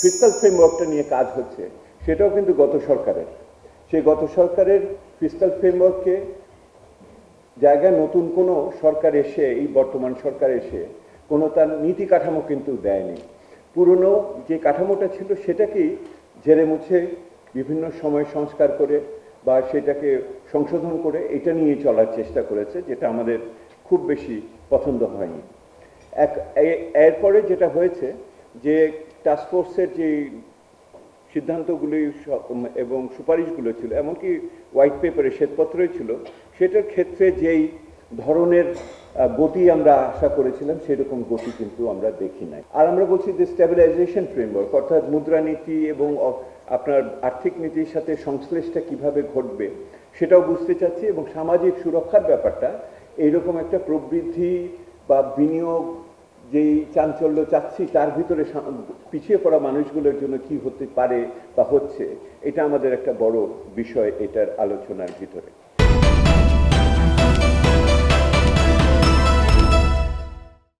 Fiscal ফ্রেমওয়ার্কটা নিয়ে কাজ হচ্ছে, সেটাও কিন্তু গত সরকারের। সেই গত সরকারের ফিসকাল ফ্রেমওয়ার্ককে জায়গায় নতুন কোনো সরকার এসে, এই বর্তমান সরকার এসে, কোনো তার নীতি কাঠামো কিন্তু দেয়নি। পুরনো যে কাঠামোটা ছিল সেটাকেই ঝেড়ে মুছে বিভিন্ন সময় সংস্কার করে বা সেটাকে সংশোধন করে এটা নিয়ে চলার চেষ্টা করেছে, যেটা আমাদের খুব বেশি পছন্দ হয়নি। এক এরপরে যেটা হয়েছে যে টাস্কফোর্সের যে সিদ্ধান্তগুলি এবং সুপারিশগুলো ছিল, এমনকি হোয়াইট পেপারে শ্বেতপত্রই ছিল, সেটার ক্ষেত্রে যেই ধরনের গতি আমরা আশা করেছিলাম, সেরকম গতি কিন্তু আমরা দেখি নাই। আর আমরা বলছি যে স্ট্যাবিলাইজেশন ফ্রেমওয়ার্ক অর্থাৎ মুদ্রানীতি এবং আপনার আর্থিক নীতির সাথে সংশ্লেষটা কীভাবে ঘটবে, সেটাও বুঝতে চাচ্ছি এবং সামাজিক সুরক্ষার ব্যাপারটা, এইরকম একটা প্রবৃদ্ধি বা বিনিয়োগ যেই চাঞ্চল্য চাচ্ছি, তার ভিতরে পিছিয়ে পড়া মানুষগুলোর জন্য কি হতে পারে বা হচ্ছে, এটা আমাদের একটা বড় বিষয় এটার আলোচনার ভিতরে।